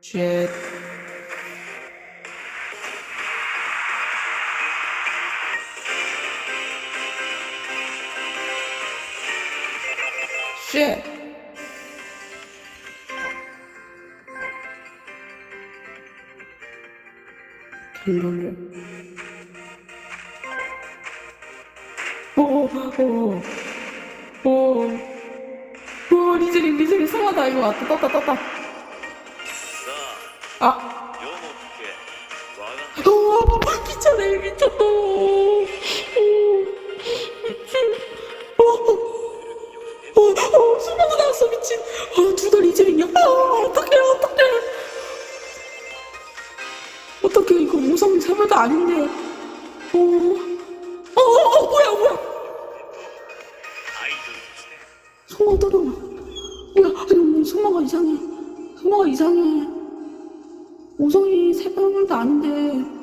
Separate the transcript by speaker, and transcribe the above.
Speaker 1: 쉣. 쉣. 돌려. 오, 오, 오, 오, 리젤이, 리젤이 성하다, 이거 왔다, 떴다, 떴다. 아.
Speaker 2: 어,
Speaker 1: 오, 미쳤네, 미쳤다. 오, 미친. 어, 오, 오, 숨어도 나왔어, 미친. 어, 두달 이제 있냐? 아, 어떡해, 어떡해. 어떡해, 이거 우성 세배도 아닌데. 오, 어, 어, 어, 뭐야, 뭐야. 송아 떨어나. 뭐야, 아니, 뭐, 송아가 이상해. 송아가 이상해. 오성이 말도 아닌데.